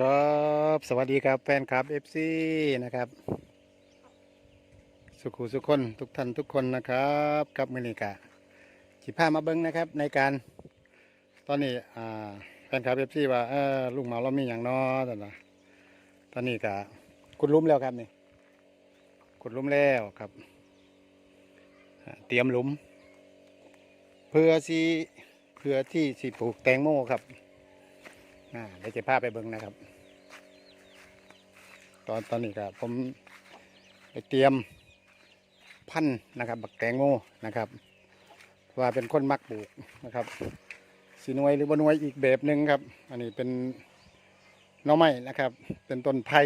ครับสวัสดีครับแฟนคลับ FC นะครับ สุขุสุขคนทุกท่านทุกคนนะครับกับมินิกะจิพามาเบิ้งนะครับ ในการ ตอนนี้อ่าแฟนคลับ FC ว่าลุงเหมาเรามีอย่างน้อตอนนะตอนนี้กะขุดลุมแล้วครับนี่ขุดลุมแล้วครับ เตรียมหลุม เพื่อสีเพื่อที่สิปลูกแตงโมครับ อ่าเดี๋ยวจะพาไปเบิ้งนะครับ ตอนตอนนี้ก็ผมไปเตรียมพันธุ์นะครับ บักแตงโมนะครับ ว่าเป็นคนมักปลูกนะครับสีนวยหรือบนวยอีกแบบหนึ่งครับ อันนี้เป็นน่อไม้นะครับ เป็นต้นไผ่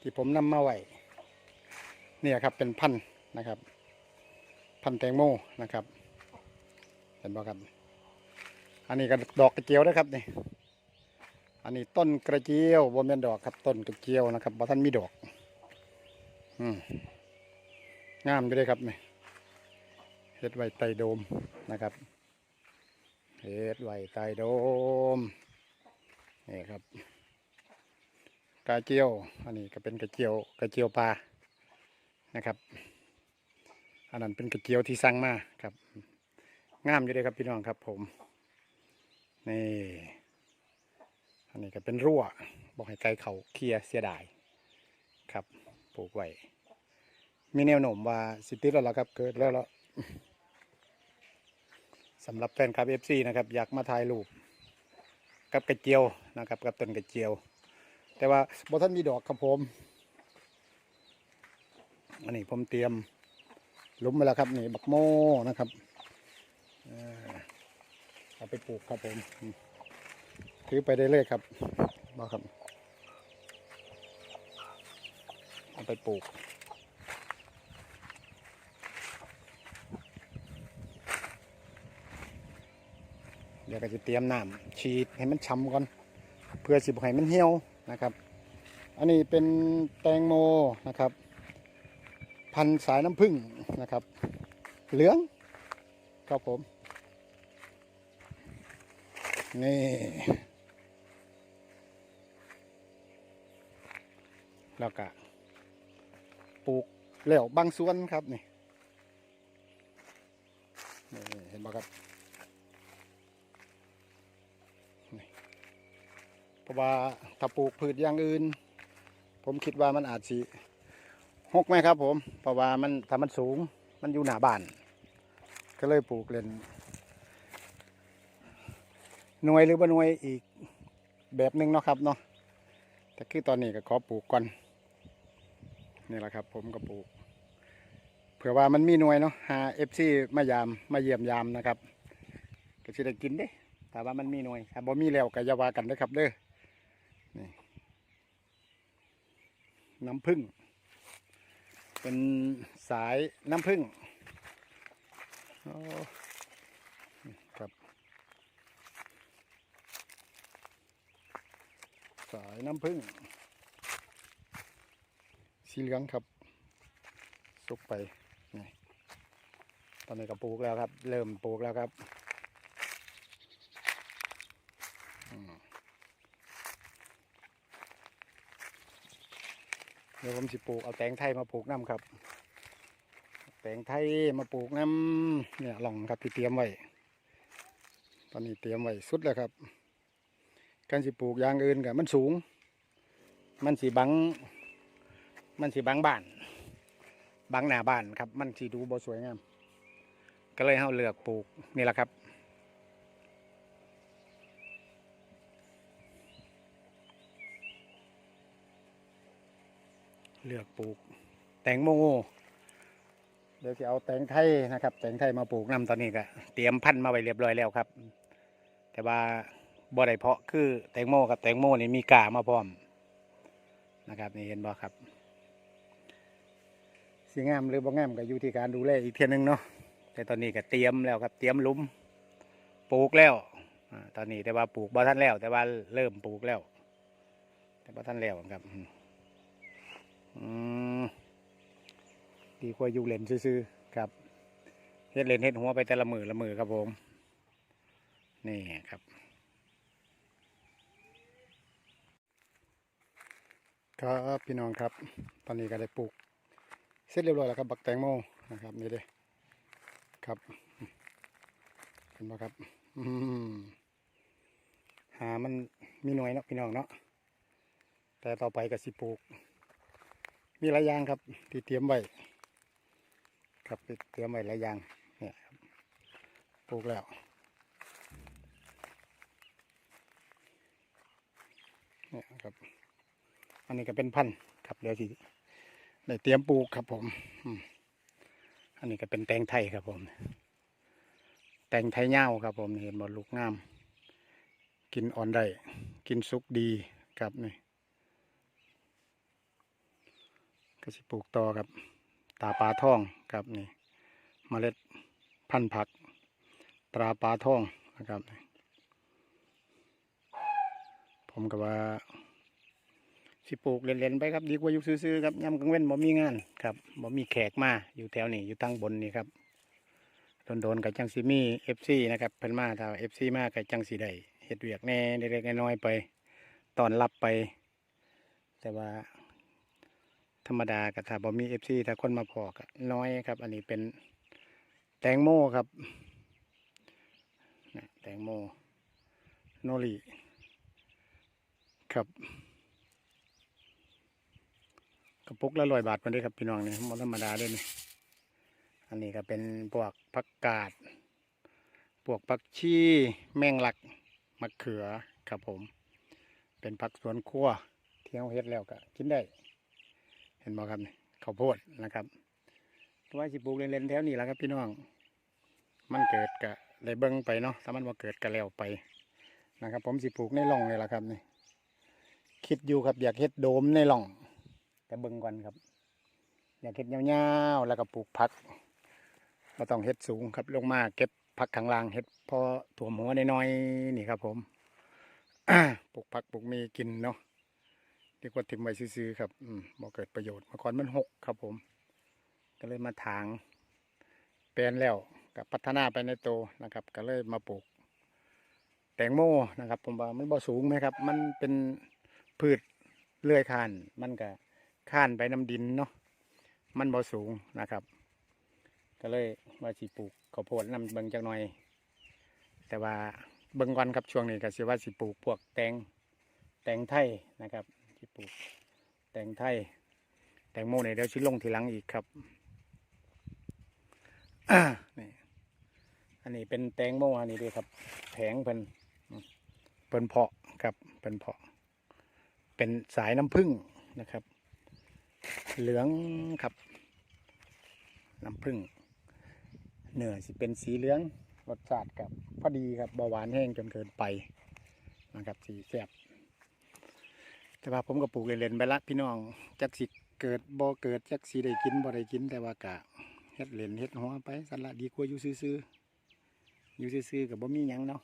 ที่ผมนำมาไว้เนี่ยครับเป็นพันธุ์นะครับ พันธุ์แตงโมนะครับเห็นบ่ครับ อันนี้ก็ดอกกระเจียวนะครับนี่ อันนี้ต้นกระเจียวบนเป็นดอกครับต้นกระเจียวนะครับบ่ท่านมีดอกอืมงามอยู่เลยครับนี่เฮ็ดไว้ใต้โดมนะครับเฮ็ดไว้ใต้โดมนี่ครับกระเจียว อันนี้ก็เป็นกระเจียวกระเจียวปลานะครับ อันนั้นเป็นกระเจียวที่สั่งมาครับงามอยู่เลยครับพี่น้องครับผมนี่ อันนี้ก็เป็นรั่วบอกให้ไก่เขาเคลียร์เสียดายครับปลูกไว้มีแนวโน้มว่าสิติดแล้วล่ะครับเกิดแล้วล้วสำหรับแฟนคลับเอฟซีนะครับอยากมาถ่ายรูปกับกระเจียวนะครับกับต้นกระเจียว แต่ว่าบท่านมีดอกครับผมอันนี้ผมเตรียมลุมมาแล้วครับนี่บักโมนะครับเอาไปปลูกครับผม ถือไปได้เลยครับบอกครับเอาไปปลูกเดี๋ยวก็จะเตรียมน้ำฉีดให้มันช้ำก่อน เพื่อสิบให้มันเหี่ยวนะครับ อันนี้เป็นแตงโมนะครับ พันสายน้ำผึ้งนะครับ เหลืองครับผม นี่ แล้วก็ปลูกแล้วบางส่วนครับนี่เห็นไหมครับเพราะว่าถ้าปลูกพืชอย่างอื่น ผมคิดว่ามันอาจสิหกไหมครับผม เพราะว่ามันถ้ามันสูงมันอยู่หนาบ้าน ก็เลยปลูกเล่นหน่วยหรือบ่หน่วยอีกแบบหนึ่งเนาะครับเนาะแต่คือตอนนี้ก็ขอปลูกก่อน นี่แหละครับ ผมก็ปลูก เผื่อว่ามันมีหน่วยเนาะหาเอฟซีมายามมาเยี่ยมยามนะครับก็จะได้กินเด้แต่ว่ามันมีหน่วยถ้าบ่มีแล้วก็อย่าว่ากันเด้อครับเด้อนี่น้ำผึ้งเป็นสายน้ำผึ้งโอ้ครับ สายน้ำผึ้ง สีเหลืองครับสุกไปนี่ตอนนี้ก็ปลูกแล้วครับ เริ่มปลูกแล้วครับเดี๋ยวผมสิปลูกเอาแตงไทยมาปลูกน้ำครับ แตงไทยมาปลูกน้ำเนี่ยหล่องครับที่เตรียมไว้ตอนนี้เตรียมไว้สุดแล้วครับ การสิปลูกอย่างอื่นกับมันสูง มันสีบัง มันสีบังบ้านบังหน้าบ้านครับ มันสีดูบ่สวยงาม ก็เลยเฮาเลือกปลูกนี่แหละครับ เลือกปลูก แตงโมเดี๋ยวจะเอาแตงไทยนะครับ แตงไทยมาปลูกนํตอนนี้ก็เตรียมพันธุ์มาไว้เรียบร้อยแล้วครับ แต่ว่าบ่ได้เพาะคือแตงโมกับแตงโมนี่มีกามาพร้อมนะครับนี่เห็นบ่ครับ สีงามหรือบ่งามก็อยู่ที่การดูแลอีกเทียหนึงเนาะแต่ตอนนี้ก็เตรียมแล้วครับเตรียมลุมปลูกแล้วตอนนี้แต่ว่าปลูกบ่ทันแล้ว แต่ว่าเริ่มปลูกแล้ว แต่บ่ทันแล้วครับอืมดีกว่าอยู่เล่นซื่อๆครับเฮ็ดเล่นเฮ็ดหัวไปแต่ละมือละมือครับผมนี่ครับ ครับพี่น้องครับ ตอนนี้ก็ได้ปลูก เสร็จเรียบร้อยแล้วครับบักแตงโมนะครับนี่เด้ครับเห็นไหมครับหามันมีหน่วยเนาะพี่น้องเนาะแต่ต่อไปก็สิปลูก มีหลายอย่างครับที่เตรียมไว้ครับตีเตรียมไว้หลายอย่างเนี่ยครับปลูกแล้วเนี่ยครับ อันนี้ก็เป็นพันธุ์ครับเดี๋ยวสิ ได้เตรียมปลูกครับผมอันนี้ก็เป็นแตงไทยครับผม แตงไทยเง่าครับผมเห็นบอลูกงาม กินอ่อนได้กินสุกดีครับนี่ก็สิปลูกต่อครับ ตาปลาทองครับนี่เมล็ดพันธุ์ผัก ตราปลาทองนะครับ ผมก็ว่า สิปลูกเล่นๆไปครับดีกว่าอยู่ซื่อๆครับยามกลางเว้นบ่มีงานครับบ่มีแขกมาอยู่แถวนี้อยู่ตั้งบนนี่ครับโดนๆกับจังสีมีเอฟซีนะครับเพิ่นมาถ้าเอฟซีมากับจังสีได้เฮ็ดเวียกแน่เล็กๆน้อยๆไปตอนรับไป แต่ว่า ธรรมดากับถ้าบ่มีเอฟซีถ้าคนมาพอก็น้อยครับ อันนี้เป็นแตงโมครับแตงโมโนริครับ กระปุกละร้อยบาทมันได้ครับพี่น้องเนี่ยมันธรรมดาด้วยนี่อันนี้ก็เป็นพวกผักกาดพวกผักชีแมงลักมะเขือครับผม เป็นผักสวนครัวเที่เขาเฮ็ดแล้วก็กินได้ เห็นบ่ครับนี่ข้าวโพดนะครับตัวสิปลูกเล่นๆแถวนี้แหละครับ พี่น้อง มันเกิดกะเลยเบิ้งไปเนาะถ้ามันว่าเกิดกะแล้วไปนะครับ ผมสิปลูกในร่องเลยละครับนี่คิดอยู่ครับอยากเฮ็ดโดมในร่อง แต่เบิ่งก่อนครับ อยากเห็ดยาวๆแล้วก็ปลูกผักเราต้องเห็ดสูงครับลงมาเก็บผักข้างล่างเห็ดพอถั่วหัวน้อยๆนี่ครับ ผมปลูกผักปลูกมีกินเนาะเรียกว่าถิ่มไว้ซื้อๆครับอืมบ่เกิดประโยชน์เมื่อก่อนมันหกครับผม ก็เลยมาถางแปลนแล้วกับพัฒนาไปในโตนะครับ ก็เลยมาปลูก แตงโมนะครับ ผมว่ามันบ่สูงไหมครับ มันเป็นพืชเลื้อยคานมันก็ ข้านไปน้ำดินเนาะมันบ่สูงนะครับ ก็เลยว่าสิปลูกข้าวโพดนำเบิ่งจักหน่อย แต่ว่าเบิ่งก่อนครับช่วงนี้ก็สิว่าสิปลูกพวกแตงแตงไทยนะครับสิปลูกแตงไทย แตงโมเนี่ยเดี๋ยวชิลงทีหลังอีกครับนี่อันนี้เป็นแตงโมอันนี้ด้วยครับ แผงเพิ่นเพิ่นเพาะครับเพิ่นเพาะ เป็นสายน้ำผึ้งนะครับ เหลืองครับน้ำผึ้งเนื้อสิเป็นสีเหลืองรสชาติกับพอดีครับเบาหวานแห้งจนเกินไปนะครับสีแซบแต่ว่าผมก็ปลูกเล่นๆไปละพี่น้องจักสิเกิดบ่เกิดจักสิได้กินบ่ได้กินแต่ว่ากะเฮ็ดเล่นเฮ็ดหัวไปสันละดีกว่าอยู่ซื่อๆอยู่ซื่อๆกับบ่มีหยังเนาะ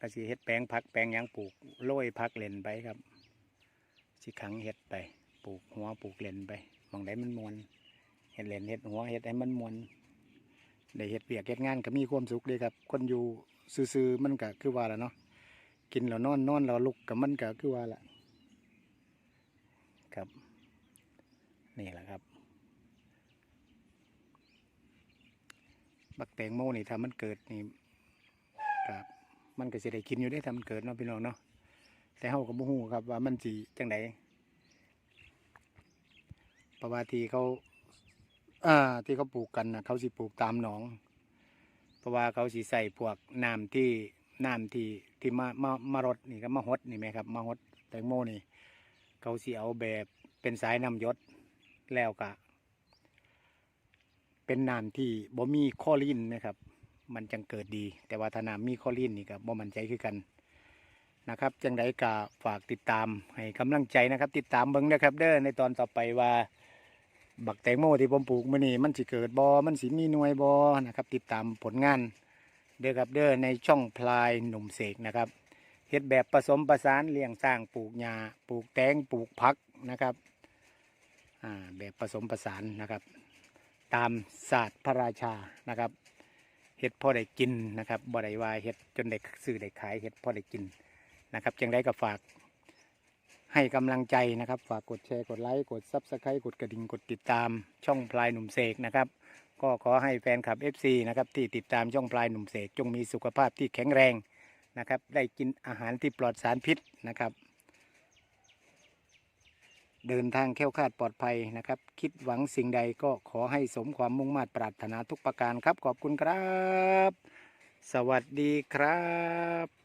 ก็สิเฮ็ดแปลงผักแปลงหยังปลูกโรยผักเล่นไปครับสิขังเห็ดไป ปลูกหัวปลูกเลนไปมองได้มันมวนเห็ดเลนเห็ดหัวเห็ดให้มันมวนได้เห็ดเปียกเห็ดงานก็มีความสุขเลยครับ คนอยู่ซื่อๆมันก็คือว่าละเนาะกินแล้วนอนนอนแล้วลุกกับมันก็คือว่าละครับ นี่แหละครับ บักแตงโมนี่ถ้ามันเกิดนี่ครับมันก็จะได้กินอยู่ได้ถ้ามันเกิดเนาะพี่น้องเนาะแต่เฮาก็บ่ฮู้ครับว่ามันสิจังได เพราะว่าที่เขาอ่าที่เขาปลูกกันนะเขาสิปลูกตามหนอง เพราะว่าเขาสิใส่พวกน้ำที่น้ำที่ที่มามามารดนี่ก็มาฮดนี่ไหมครับมาฮดแตงโมนี่ เขาสิเอาแบบเป็นสายน้ำยศแล้วก็เป็นน้ำที่บ่มีคอรีนนะครับ มันจังเกิดดี แต่ว่าถ้าน้ำมีคอรีนนี่ก็บ่มันใจคือกันนะครับจังไดก็ฝากติดตามให้กำลังใจนะครับ ติดตามเบิ้งนะครับ เด้อในตอนต่อไปว่า บักแตงโมที่ผมปลูกมื่อนี้มันสิเกิดบอมันสิมีหน่วยบอนะครับ ติดตามผลงานเด้อครับเด้อในช่องพลายหนุ่มเสกนะครับเฮ็ดแบบผสมประสานเลี้ยงสร้างปลูกหญ้าปลูกแตงปลูกผักนะครับอ่าแบบผสมประสานนะครับ ตามศาสตร์พระราชานะครับเฮ็ดพอได้กินนะครับบ่ได้ว่าเฮ็ดจนได้ซื้อได้ขายเฮ็ดพอได้กินนะครับจังได้ก็ฝาก ให้กำลังใจนะครับ ฝากกดแชร์กดไลค์กดซับสไครต์กดกระดิ่งกดติดตามช่องพลายหนุ่มเสกนะครับ ก็ขอให้แฟนคลับ FC นะครับที่ติดตามช่องพลายหนุ่มเสกจงมีสุขภาพที่แข็งแรงนะครับ ได้กินอาหารที่ปลอดสารพิษนะครับ เดินทางแค้วคาดปลอดภัยนะครับ คิดหวังสิ่งใดก็ขอให้สมความมุ่งมา่ปรารถนาทุกประการครับขอบคุณครับ สวัสดีครับ